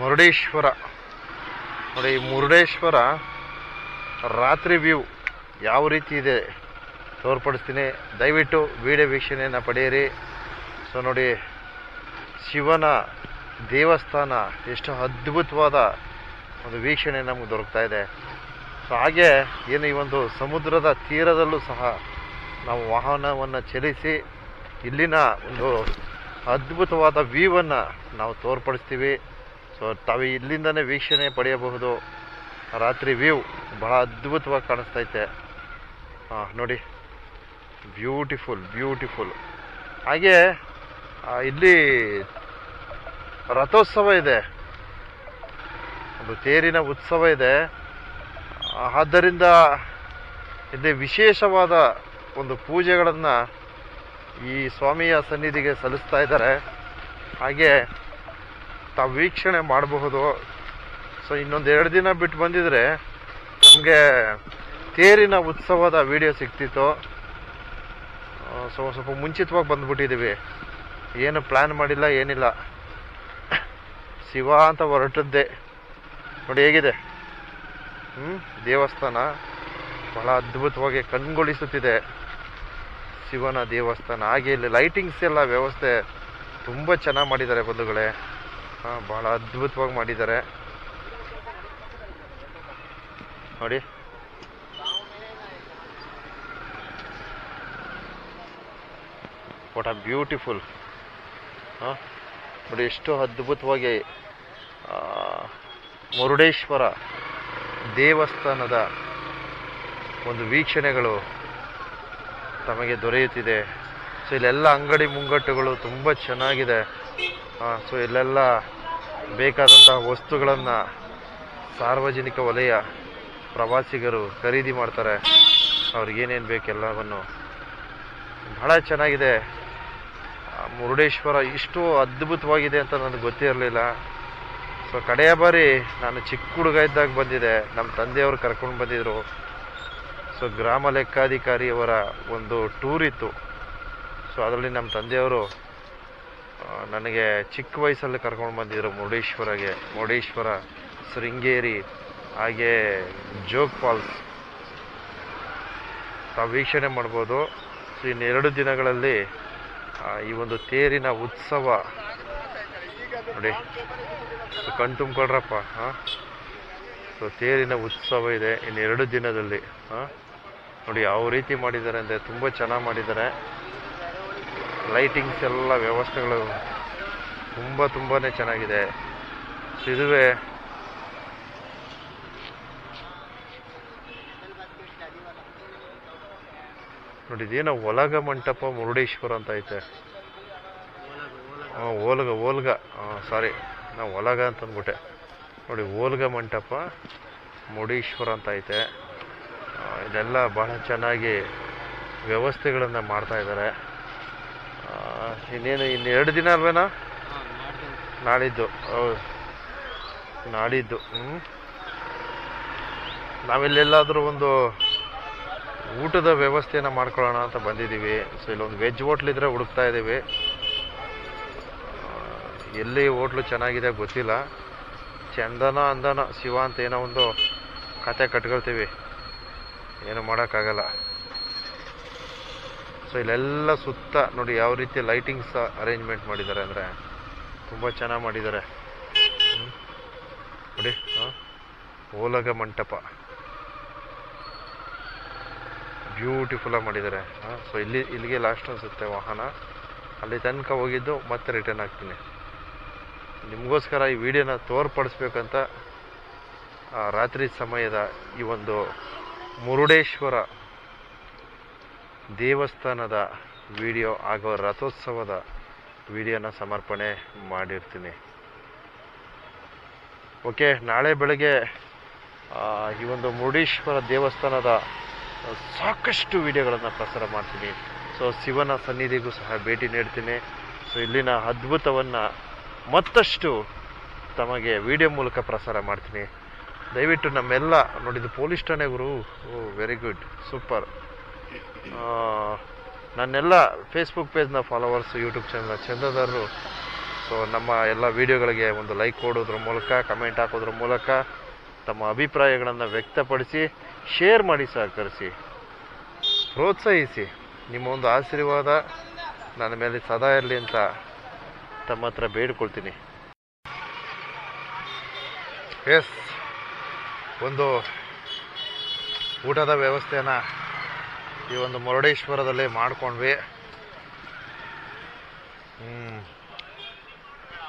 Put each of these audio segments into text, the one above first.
ಮುರುಡೇಶ್ವರ. ನೋಡಿ ಮುರುಡೇಶ್ವರ ರಾತ್ರಿ ವ್ಯೂ ಯಾವ ರೀತಿ ಇದೆ ತೋರ್ಪಡಿಸ್ತೀನಿ. ದಯವಿಟ್ಟು ವಿಡಿಯೋ ವೀಕ್ಷಣೆಯನ್ನು ಪಡೆಯಿರಿ. ಸೊ ನೋಡಿ, ಶಿವನ ದೇವಸ್ಥಾನ ಎಷ್ಟು ಅದ್ಭುತವಾದ ಒಂದು ವೀಕ್ಷಣೆ ನಮಗೆ ದೊರಕ್ತಾ ಇದೆ. ಸೊ ಹಾಗೆ ಏನು ಈ ಒಂದು ಸಮುದ್ರದ ತೀರದಲ್ಲೂ ಸಹ ನಾವು ವಾಹನವನ್ನು ಚಲಿಸಿ ಇಲ್ಲಿನ ಒಂದು ಅದ್ಭುತವಾದ ವ್ಯೂವನ್ನು ನಾವು ತೋರ್ಪಡಿಸ್ತೀವಿ. ಸೊ ತಾವು ಇಲ್ಲಿಂದನೇ ವೀಕ್ಷಣೆ ಪಡೆಯಬಹುದು. ರಾತ್ರಿ ವ್ಯೂ ಬಹಳ ಅದ್ಭುತವಾಗಿ ಕಾಣಿಸ್ತೈತೆ. ನೋಡಿ. Beautiful beautiful. ಹಾಗೆ ಇಲ್ಲಿ ರಥೋತ್ಸವ ಇದೆ. ಒಂದು ತೇರಿನ ಉತ್ಸವ ಇದೆ. ಆದ್ದರಿಂದ ಇಲ್ಲಿ ವಿಶೇಷವಾದ ಒಂದು ಪೂಜೆಗಳನ್ನು ಈ ಸ್ವಾಮಿಯ ಸನ್ನಿಧಿಗೆ ಸಲ್ಲಿಸ್ತಾ ಇದ್ದಾರೆ. ಹಾಗೆ ತಾವು ವೀಕ್ಷಣೆ ಮಾಡಬಹುದು. ಸೊ ಇನ್ನೊಂದು ಎರಡು ದಿನ ಬಿಟ್ಟು ಬಂದಿದ್ರೆ ನಮಗೆ ತೇರಿನ ಉತ್ಸವದ ವಿಡಿಯೋ ಸಿಗ್ತಿತ್ತು. ಸೊ ಸ್ವಲ್ಪ ಮುಂಚಿತವಾಗಿ ಬಂದ್ಬಿಟ್ಟಿದ್ದೀವಿ ಏನು ಪ್ಲ್ಯಾನ್ ಮಾಡಿಲ್ಲ, ಏನಿಲ್ಲ. ಶಿವ ಅಂತ ಹೊರಟದ್ದೇ. ನೋಡಿ ಹೇಗಿದೆ. ಹ್ಞೂ ದೇವಸ್ಥಾನ ಬಹಳ ಅದ್ಭುತವಾಗಿ ಕಣ್ಗೊಳಿಸುತ್ತಿದೆ. ಶಿವನ ದೇವಸ್ಥಾನ. ಹಾಗೆ ಇಲ್ಲಿ ಲೈಟಿಂಗ್ಸ್ ಎಲ್ಲ ವ್ಯವಸ್ಥೆ ತುಂಬ ಚೆನ್ನಾಗಿ ಮಾಡಿದ್ದಾರೆ ಬಂಧುಗಳೇ. ಭಾಳ ಅದ್ಭುತವಾಗಿ ಮಾಡಿದ್ದಾರೆ. ನೋಡಿ. ವಾಟ್ ಆ ಬ್ಯೂಟಿಫುಲ್ ಹಾಂ, ನೋಡಿ, ಎಷ್ಟು ಅದ್ಭುತವಾಗಿ ಮುರುಡೇಶ್ವರ ದೇವಸ್ಥಾನದ ಒಂದು ವೀಕ್ಷಣೆಗಳು ತಮಗೆ ದೊರೆಯುತ್ತಿದೆ. ಸೊ ಇಲ್ಲೆಲ್ಲ ಅಂಗಡಿ ಮುಂಗಟ್ಟುಗಳು ತುಂಬ ಚೆನ್ನಾಗಿದೆ. ಸೊ ಇಲ್ಲೆಲ್ಲ ಬೇಕಾದಂತಹ ವಸ್ತುಗಳನ್ನು ಸಾರ್ವಜನಿಕ ವಲಯ ಪ್ರವಾಸಿಗರು ಖರೀದಿ ಮಾಡ್ತಾರೆ. ಅವ್ರಿಗೇನೇನು ಬೇಕೆಲ್ಲವನ್ನು ಬಹಳ ಚೆನ್ನಾಗಿದೆ. ಮುರುಡೇಶ್ವರ ಇಷ್ಟು ಅದ್ಭುತವಾಗಿದೆ ಅಂತ ನನಗೆ ಗೊತ್ತಿರಲಿಲ್ಲ. ಸೊ ಕಡೆಯ ಬಾರಿ ನಾನು ಚಿಕ್ಕ ಹುಡುಗ ಇದ್ದಾಗ ಬಂದಿದೆ ನಮ್ಮ ತಂದೆಯವರು ಕರ್ಕೊಂಡು ಬಂದಿದ್ರು. ಸೊ ಗ್ರಾಮ ಲೆಕ್ಕಾಧಿಕಾರಿಯವರ ಒಂದು ಟೂರ್ ಇತ್ತು. ಸೊ ಅದರಲ್ಲಿ ನಮ್ಮ ತಂದೆಯವರು ನನಗೆ ಚಿಕ್ಕ ವಯಸ್ಸಲ್ಲಿ ಕರ್ಕೊಂಡು ಬಂದಿದ್ದರು ಮುರುಡೇಶ್ವರಗೆ. ಮುರುಡೇಶ್ವರ, ಶೃಂಗೇರಿ, ಹಾಗೆ ಜೋಗ್ ಫಾಲ್ಸ್. ತಾವು ವೀಕ್ಷಣೆ ಮಾಡ್ಬೋದು. ಸೊ ಇನ್ನೆರಡು ದಿನಗಳಲ್ಲಿ ಈ ಒಂದು ತೇರಿನ ಉತ್ಸವ. ನೋಡಿ. ಕಣ್ ತುಂಬ್ಕೊಳ್ರಪ್ಪ, ಹಾಂ? ಸೊ ತೇರಿನ ಉತ್ಸವ ಇದೆ ಇನ್ನೆರಡು ದಿನದಲ್ಲಿ, ಹಾಂ? ನೋಡಿ, ಯಾವ ರೀತಿ ಮಾಡಿದ್ದಾರೆ ಅಂದರೆ ತುಂಬ ಚೆನ್ನಾಗಿ ಮಾಡಿದ್ದಾರೆ. ಲೈಟಿಂಗ್ಸ್ ಎಲ್ಲ ವ್ಯವಸ್ಥೆಗಳು ತುಂಬ ತುಂಬಾ ಚೆನ್ನಾಗಿದೆ. ಸಿದುವೆ. ನೋಡಿ ಇದೇನೋ ಒಲಗ ಮಂಟಪ ಮುರುಡೇಶ್ವರ ಅಂತ ಐತೆ. ಹಾಂ ಓಲ್ಗ ಓಲ್ಗ. ಸಾರಿ ನಾವು ಒಲಗ ಅಂತ ಅಂದ್ಬಿಟ್ಟೆ. ನೋಡಿ ಓಲ್ಗ ಮಂಟಪ ಮುರುಡೇಶ್ವರ ಅಂತ ಐತೆ. ಇದೆಲ್ಲ ಬಹಳ ಚೆನ್ನಾಗಿ ವ್ಯವಸ್ಥೆಗಳನ್ನು ಮಾಡ್ತಾ ಇದ್ದಾರೆ. ಆ, ಇನ್ನೇನು ಇನ್ನೆರಡು ದಿನ ಅಲ್ವೇನಾ? ನಾಳಿದ್ದು ಹೌದು. ನಾಳಿದ್ದು ಹ್ಞೂ ನಾವಿಲ್ಲೆಲ್ಲಾದರೂ ಒಂದು ಊಟದ ವ್ಯವಸ್ಥೆಯನ್ನು ಮಾಡ್ಕೊಳ್ಳೋಣ ಅಂತ ಬಂದಿದ್ದೀವಿ. ಸೊ ಇಲ್ಲೊಂದು ವೆಜ್ ಹೋಟ್ಲಿದ್ರೆ ಹುಡುಕ್ತಾ ಇದ್ದೀವಿ. ಎಲ್ಲಿ ಹೋಟ್ಲು ಚೆನ್ನಾಗಿದೆ ಗೊತ್ತಿಲ್ಲ. ಚಂದನ ಅಂದನ ಶಿವ ಅಂತ ಏನೋ ಒಂದು ಕತೆ ಕಟ್ಕೊಳ್ತೀವಿ. ಏನು ಮಾಡೋಕ್ಕಾಗಲ್ಲ. ಸೊ ಇಲ್ಲೆಲ್ಲ ಸುತ್ತ ನೋಡಿ ಯಾವ ರೀತಿ ಲೈಟಿಂಗ್ಸ್ ಅರೇಂಜ್ಮೆಂಟ್ ಮಾಡಿದ್ದಾರೆ ಅಂದರೆ ತುಂಬ ಚೆನ್ನಾಗಿ ಮಾಡಿದ್ದಾರೆ. ನೋಡಿ ಓಲಗ ಮಂಟಪ. ಬ್ಯೂಟಿಫುಲ್ಲಾಗಿ ಮಾಡಿದ್ದಾರೆ. ಸೊ ಇಲ್ಲಿ, ಇಲ್ಲಿಗೆ ಲಾಸ್ಟ್ ಅನಿಸುತ್ತೆ ವಾಹನ. ಅಲ್ಲಿ ತನಕ ಹೋಗಿದ್ದು ಮತ್ತೆ ರಿಟರ್ನ್ ಆಗ್ತೀನಿ. ನಿಮಗೋಸ್ಕರ ಈ ವಿಡಿಯೋನ ತೋರ್ಪಡಿಸ್ಬೇಕಂತ ರಾತ್ರಿ ಸಮಯದ ಈ ಒಂದು ಮುರುಡೇಶ್ವರ ದೇವಸ್ಥಾನದ ವಿಡಿಯೋ ಹಾಗೂ ರಥೋತ್ಸವದ ವಿಡಿಯೋನ ಸಮರ್ಪಣೆ ಮಾಡಿರ್ತೀನಿ. ಓಕೆ, ನಾಳೆ ಬೆಳಗ್ಗೆ ಈ ಒಂದು ಮುರುಡೇಶ್ವರ ದೇವಸ್ಥಾನದ ಸಾಕಷ್ಟು ವಿಡಿಯೋಗಳನ್ನು ಪ್ರಸಾರ ಮಾಡ್ತೀನಿ. ಸೊ, ಶಿವನ ಸನ್ನಿಧಿಗೂ ಸಹ ಭೇಟಿ ನೀಡ್ತೀನಿ. ಸೊ, ಇಲ್ಲಿನ ಅದ್ಭುತವನ್ನು ಮತ್ತಷ್ಟು ತಮಗೆ ವಿಡಿಯೋ ಮೂಲಕ ಪ್ರಸಾರ ಮಾಡ್ತೀನಿ. ದಯವಿಟ್ಟು ನಮ್ಮೆಲ್ಲ ನೋಡಿದ್ದು ಪೊಲೀಸ್ ಠಾಣೆ ಗುರು. ಓ ವೆರಿ ಗುಡ್ ಸೂಪರ್ ನನ್ನೆಲ್ಲ ಫೇಸ್ಬುಕ್ ಪೇಜ್ನ ಫಾಲೋವರ್ಸ್ ಯೂಟ್ಯೂಬ್ ಚಾನಲ್ನ ಚಂದದಾರರು ಸೊ ನಮ್ಮ ಎಲ್ಲ ವಿಡಿಯೋಗಳಿಗೆ ಒಂದು ಲೈಕ್ ಕೊಡೋದ್ರ ಮೂಲಕ ಕಮೆಂಟ್ ಹಾಕೋದ್ರ ಮೂಲಕ ತಮ್ಮ ಅಭಿಪ್ರಾಯಗಳನ್ನು ವ್ಯಕ್ತಪಡಿಸಿ ಶೇರ್ ಮಾಡಿ ಸಹಕರಿಸಿ, ಪ್ರೋತ್ಸಾಹಿಸಿ. ನಿಮ್ಮ ಒಂದು ಆಶೀರ್ವಾದ ನನ್ನ ಮೇಲೆ ಸದಾ ಇರಲಿ ಅಂತ ತಮ್ಮ ಹತ್ರ ಬೇಡ್ಕೊಳ್ತೀನಿ. ಎಸ್ ಒಂದು ಊಟದ ವ್ಯವಸ್ಥೆನ ಈ ಒಂದು ಮುರುಡೇಶ್ವರದಲ್ಲಿ ಮಾಡ್ಕೊಂಡ್ವಿ.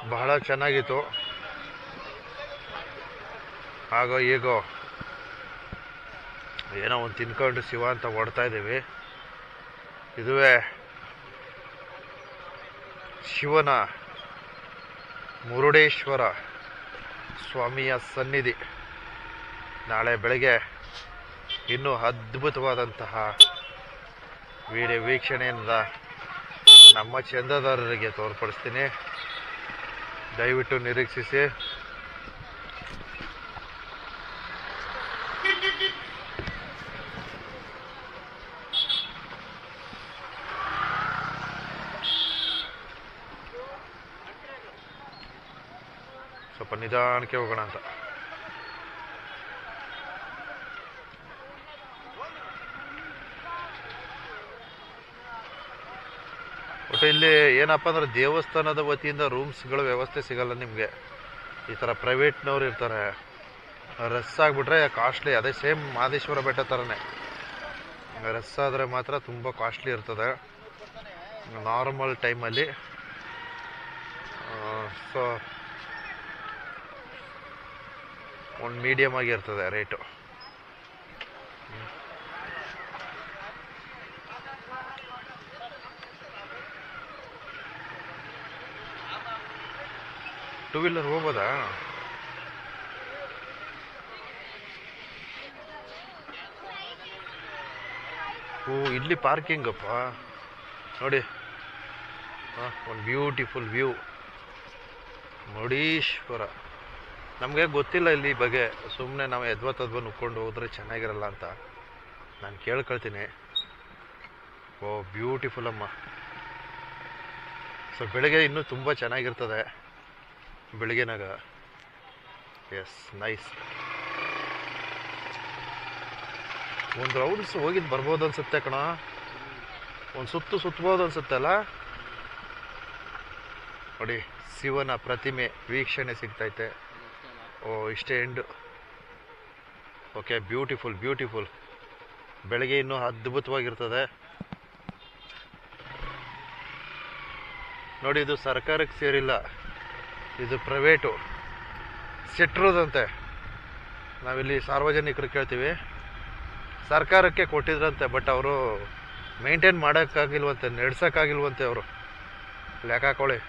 ಬಹಳ ಚೆನ್ನಾಗಿತ್ತು. ಹಾಗೋ ಈಗೋ ಏನೋ ಒಂದು ತಿನ್ಕೊಂಡು ಶಿವ ಅಂತ ಹೊಡ್ತಾ ಇದ್ದೀವಿ. ಇದುವೇ ಶಿವನ ಮುರುಡೇಶ್ವರ ಸ್ವಾಮಿಯ ಸನ್ನಿಧಿ. ನಾಳೆ ಬೆಳಗ್ಗೆ ಇನ್ನೂ ಅದ್ಭುತವಾದಂತಹ ವಿಡಿಯೋ ವೀಕ್ಷಣೆಯಿಂದ ನಮ್ಮ ಚಂದದಾರರಿಗೆ ತೋರ್ಪಡಿಸ್ತೀನಿ. ದಯವಿಟ್ಟು ನಿರೀಕ್ಷಿಸಿ. ಸ್ವಲ್ಪ ನಿಧಾನಕ್ಕೆ ಹೋಗೋಣ ಅಂತ. ಇಲ್ಲಿ ಏನಪ್ಪ ಅಂದ್ರೆ ದೇವಸ್ಥಾನದ ವತಿಯಿಂದ ರೂಮ್ಸ್ಗಳ ವ್ಯವಸ್ಥೆ ಸಿಗಲ್ಲ ನಿಮಗೆ. ಈ ಥರ ಪ್ರೈವೇಟ್ನವ್ರು ಇರ್ತಾರೆ. ರಸ್ ಆಗಿಬಿಟ್ರೆ ಕಾಸ್ಟ್ಲಿ. ಅದೇ ಸೇಮ್ ಮಾದೇಶ್ವರ ಬೆಟ್ಟ ಥರನೇ ರಸ್ ಆದರೆ ಮಾತ್ರ ತುಂಬ ಕಾಸ್ಟ್ಲಿ ಇರ್ತದೆ. ನಾರ್ಮಲ್ ಟೈಮಲ್ಲಿ. ಸೊ, ಒಂದು ಮೀಡಿಯಮ್ ಆಗಿರ್ತದೆ ರೇಟು ಟೂ ವೀಲರ್ ಹೋಗ್ಬೋದಾ? ಓ, ಇಲ್ಲಿ ಪಾರ್ಕಿಂಗಪ್ಪ ನೋಡಿ. ಒಂದು ಬ್ಯೂಟಿಫುಲ್ ವ್ಯೂ ಮುರುಡೀಶ್ವರ. ನಮಗೆ ಗೊತ್ತಿಲ್ಲ ಇಲ್ಲಿ ಬಗ್ಗೆ. ಸುಮ್ಮನೆ ನಾವು ಎದ್ವ ತದ್ವ ನುಕ್ಕೊಂಡು ಹೋದ್ರೆ ಚೆನ್ನಾಗಿರಲ್ಲ ಅಂತ. ನಾನು ಕೇಳ್ಕೊಳ್ತೀನಿ. ಓ ಬ್ಯೂಟಿಫುಲ್ ಅಮ್ಮ. ಸೊ ಬೆಳಗ್ಗೆ ಇನ್ನೂ ತುಂಬ ಚೆನ್ನಾಗಿರ್ತದೆ. ಬೆಳಗ್ಗೆನಾಗ. ಎಸ್ ನೈಸ್ ಒಂದು ರೌಂಡ್ಸ್ ಹೋಗಿದ್ದು ಬರ್ಬೋದು ಅನ್ಸುತ್ತೆ ಕಣ. ಒಂದು ಸುತ್ತು ಸುತ್ತಬೋದು ಅನ್ಸುತ್ತೆ ಅಲ್ಲ? ನೋಡಿ, ಶಿವನ ಪ್ರತಿಮೆ ವೀಕ್ಷಣೆ ಸಿಗ್ತೈತೆ. ಓ, ಇಷ್ಟೇ ಎಂಡು. ಓಕೆ ಬ್ಯೂಟಿಫುಲ್ ಬ್ಯೂಟಿಫುಲ್ ಬೆಳಗ್ಗೆ ಇನ್ನೂ ಅದ್ಭುತವಾಗಿರ್ತದೆ. ನೋಡಿ, ಇದು ಸರ್ಕಾರಕ್ಕೆ ಸೇರಿಲ್ಲ. ಇದು ಪ್ರೈವೇಟು. ಸಿಟ್ರದಂತೆ. ನಾವಿಲ್ಲಿ ಸಾರ್ವಜನಿಕರು ಕೇಳ್ತೀವಿ. ಸರ್ಕಾರಕ್ಕೆ ಕೊಟ್ಟಿದ್ರಂತೆ, ಬಟ್ ಅವರು ಮೇಂಟೈನ್ ಮಾಡೋಕ್ಕಾಗಿಲ್ವಂತೆ, ನಡೆಸೋಕ್ಕಾಗಿಲ್ವಂತೆ ಅವರು. ಲೆಕ್ಕ ಹಾಕೊಳ್ಳಿ.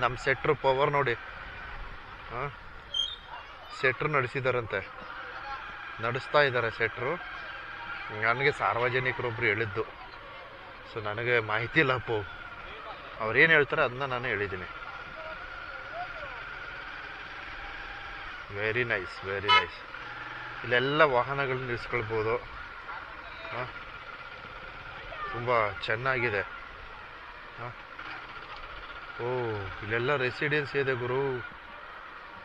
ನಮ್ಮ ಸೆಟ್ರು ಪವರ್ ನೋಡಿ. ಹಾಂ? ಸೆಟ್ರು ನಡೆಸಿದಾರಂತೆ. ನಡೆಸ್ತಾ ಇದ್ದಾರೆ ಸೆಟ್ರು. ನನಗೆ ಸಾರ್ವಜನಿಕರೊಬ್ಬರು ಹೇಳಿದ್ದು. ಸೊ, ನನಗೆ ಮಾಹಿತಿ ಇಲ್ಲಪ್ಪು ಅವ್ರು ಏನು ಹೇಳ್ತಾರೆ, ಅದನ್ನ ನಾನು ಹೇಳಿದ್ದೀನಿ. ವೆರಿ ನೈಸ್ ವೆರಿ ನೈಸ್ ಇಲ್ಲೆಲ್ಲ ವಾಹನಗಳನ್ನ ನಿಲ್ಲಿಸ್ಕೊಳ್ಬೋದು ತುಂಬ ಚೆನ್ನಾಗಿದೆ. ಹಾಂ? ಓ, ಇಲ್ಲೆಲ್ಲ ರೆಸಿಡೆನ್ಸಿ ಇದೆ ಗುರು.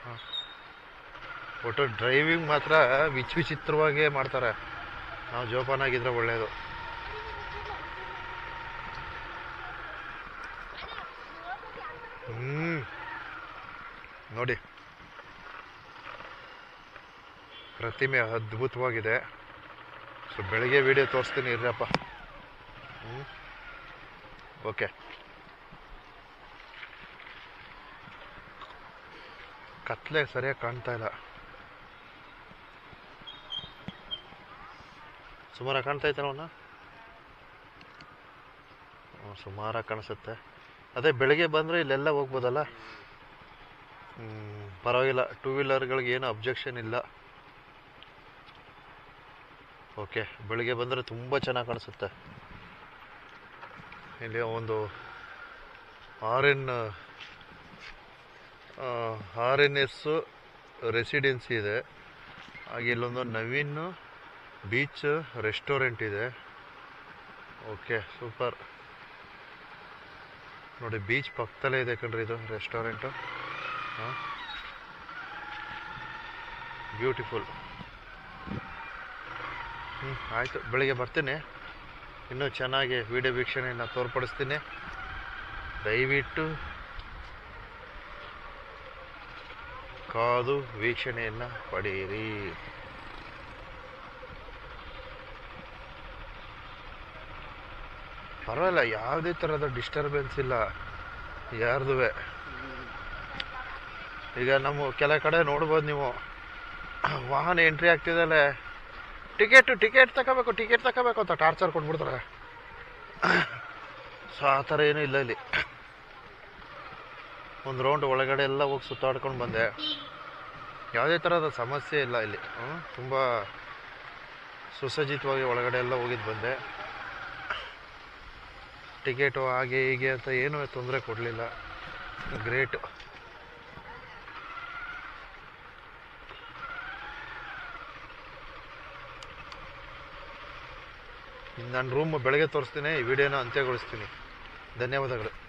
ಹಾಂ? ಒಟ್ಟು ಡ್ರೈವಿಂಗ್ ಮಾತ್ರ ವಿಚ್ ಮಾಡ್ತಾರೆ. ನಾವು ಜೋಪಾನಾಗಿದ್ರೆ ಒಳ್ಳೆಯದು ಹ್ಞೂ ನೋಡಿ. ಪ್ರತಿಮೆ ಅದ್ಭುತವಾಗಿದೆ. ಸೊ ಬೆಳಗ್ಗೆ ವಿಡಿಯೋ ತೋರಿಸ್ತೀನಿ, ಇರ್ರಪ್ಪ. ಹ್ಞೂ ಓಕೆ ಕತ್ಲೆ ಸರಿಯಾಗಿ ಕಾಣ್ತಾ ಇಲ್ಲ. ಸುಮಾರಾಗಿ ಕಾಣ್ತಾ ಐತಲ್ವಣ್ಣ ಸುಮಾರಾಗಿ ಕಾಣಿಸುತ್ತೆ. ಅದೇ ಬೆಳಗ್ಗೆ ಬಂದರೆ ಇಲ್ಲೆಲ್ಲ ಹೋಗ್ಬೋದಲ್ಲ? ಪರವಾಗಿಲ್ಲ. ಟೂ ವೀಲರ್ಗಳಿಗೆ ಏನು ಅಬ್ಜೆಕ್ಷನ್ ಇಲ್ಲ. ಓಕೆ, ಬೆಳಿಗ್ಗೆ ಬಂದರೆ ತುಂಬ ಚೆನ್ನಾಗಿ ಕಾಣಿಸುತ್ತೆ. ಇಲ್ಲಿ ಒಂದು R N R N S residency ಇದೆ. ಹಾಗೆ ಇಲ್ಲೊಂದು ನವೀನ್ ಬೀಚ್ ರೆಸ್ಟೋರೆಂಟ್ ಇದೆ. ಓಕೆ ಸೂಪರ್ ನೋಡಿ ಬೀಚ್ ಪಕ್ಕದಲ್ಲೇ ಇದೆ ಕಣ್ರಿ ಇದು ರೆಸ್ಟೋರೆಂಟು ಹಾಂ. ಬ್ಯೂಟಿಫುಲ್ ಹ್ಞೂ ಆಯಿತು. ಬೆಳಿಗ್ಗೆ ಬರ್ತೀನಿ. ಇನ್ನೂ ಚೆನ್ನಾಗಿ ವಿಡಿಯೋ ವೀಕ್ಷಣೆಯನ್ನು ತೋರ್ಪಡಿಸ್ತೀನಿ. ದಯವಿಟ್ಟು ಕಾದು ವೀಕ್ಷಣೆಯನ್ನು ಪಡೆಯಿರಿ. ಪರವಾಗಿಲ್ಲ, ಯಾವುದೇ ಥರದ ಡಿಸ್ಟರ್ಬೆನ್ಸ್ ಇಲ್ಲ. ಯಾರ್ದು ಈಗ ನಮ್ಮ ಕೆಲ ಕಡೆ ನೋಡ್ಬೋದು ನೀವು. ವಾಹನ ಎಂಟ್ರಿ ಆಗ್ತಿದ್ದಲ್ಲೇ ಟಿಕೆಟು ಟಿಕೆಟ್ ತಗೋಬೇಕು ಟಿಕೆಟ್ ತಗೋಬೇಕು ಅಂತ ಟಾರ್ಚರ್ ಕೊಟ್ಬಿಡ್ತಾರೆ. ಸೊ ಆ ಥರ ಏನೂ ಇಲ್ಲ ಇಲ್ಲಿ. ಒಂದು ರೌಂಡ್ ಒಳಗಡೆ ಎಲ್ಲ ಹೋಗಿ ಸುತ್ತಾಡ್ಕೊಂಡು ಬಂದೆ. ಯಾವುದೇ ಥರದ ಸಮಸ್ಯೆ ಇಲ್ಲ ಇಲ್ಲಿ. ತುಂಬ ಸುಸಜ್ಜಿತವಾಗಿ ಒಳಗಡೆ ಎಲ್ಲ ಹೋಗಿದ್ದು ಬಂದೆ. ಟಿಕೆಟು ಹಾಗೆ ಹೀಗೆ ಅಂತ ಏನೂ ತೊಂದರೆ ಕೊಡಲಿಲ್ಲ. ಗ್ರೇಟ್ ನನ್ನ ರೂಮ್ ಬೆಳಗ್ಗೆ ತೋರಿಸ್ತೀನಿ ಈ ವಿಡಿಯೋನ ಅಂತ್ಯಗೊಳಿಸ್ತೀನಿ. ಧನ್ಯವಾದಗಳು.